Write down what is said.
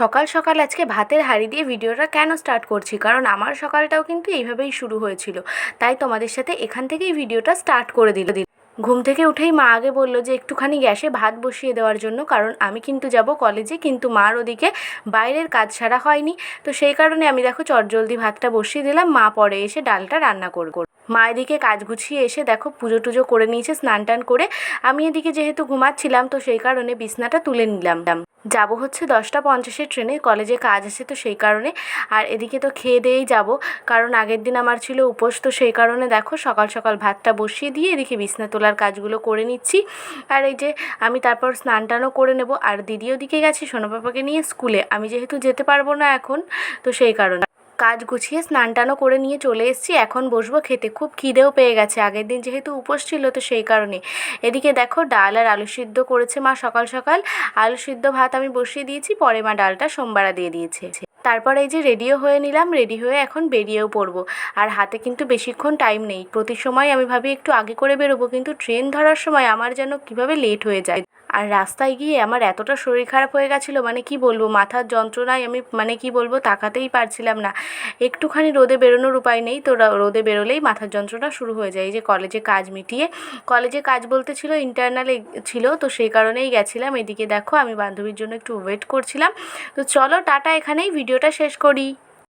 সকাল সকাল আজকে ভাতের হাঁড়ি দিয়ে ভিডিওটা কেন স্টার্ট করছি? কারণ আমার সকালটাও কিন্তু এইভাবেই শুরু হয়েছিল। তাই তোমাদের সাথে এখান থেকেই ভিডিওটা স্টার্ট করে দিল ঘুম থেকে উঠেই মা আগে বলল যে, একটুখানি গ্যাসে ভাত বসিয়ে দেওয়ার জন্য, কারণ আমি কিন্তু যাব কলেজে কিন্তু মার ওদিকে বাইরের কাজ ছাড়া হয়নি। তো সেই কারণে আমি দেখো চটজলদি ভাতটা বসিয়ে দিলাম, মা পরে এসে ডালটা রান্না করব মা এদিকে কাজ গুছিয়ে এসে দেখো পুজো টুজো করে নিয়েছে, স্নান টান করে। আমি এদিকে যেহেতু ঘুমাচ্ছিলাম, তো সেই কারণে বিছনাটা তুলে নিলাম। যাব হচ্ছে দশটা পঞ্চাশের ট্রেনে, কলেজে কাজ আছে তো সেই কারণে। আর এদিকে তো খেয়ে দিয়েই যাব, কারণ আগের দিন আমার ছিল উপোস, তো সেই কারণে দেখো সকাল সকাল ভাতটা বসিয়ে দিয়ে এদিকে বিছনা তোলার কাজগুলো করে নিচ্ছি। আর এই যে আমি তারপর স্নান টানও করে নেব। আর দিদি ওদিকে গেছে সোনা পাপাকে নিয়ে স্কুলে। আমি যেহেতু যেতে পারব না এখন, তো সেই কারণে। কাজ গুছিয়ে স্নান টানও করে নিয়ে চলে এসেছি। এখন বসবো খেতে। খুব খিদেও পেয়ে গেছে। আগের দিন যেহেতু উপোস ছিল তো সেই কারণে। এদিকে দেখো, ডাল আর আলু সিদ্ধ করেছে মা সকাল সকাল। আলু সিদ্ধ ভাত আমি বসিয়ে দিয়েছি, পরে মা ডালটা সোমবারা দিয়ে দিয়েছে। তারপরে এই যে রেডিও হয়ে নিলাম, রেডি হয়ে এখন বেরিয়েও পড়ব। আর হাতে কিন্তু বেশিক্ষণ টাইম নেই। প্রতি সময় আমি ভাবি একটু আগে করে বেরোবো, কিন্তু ট্রেন ধরার সময় আমার যেন কীভাবে লেট হয়ে যায়। আর রাস্তায় গিয়ে আমার এতটা শরীর খারাপ হয়ে গেছিল মানে কি বলব, মাথার যন্ত্রণায় আমি মানে কি বলব, তাকাতেই পারছিলাম না। একটুখানি রোদে বেরোনোর উপায় নেই, তো রোদে বেরোলেই মাথার যন্ত্রণা শুরু হয়ে যায়। এই যে কলেজে কাজ মিটিয়ে, কলেজে কাজ বলতে ছিল ইন্টারনাল ছিল, তো সেই কারণেই গেছিলাম। এদিকে দেখো, আমি বান্ধবীর জন্য একটু ওয়েট করছিলাম। তো চলো, টাটা, এখানেই ভিডিওটা শেষ করি।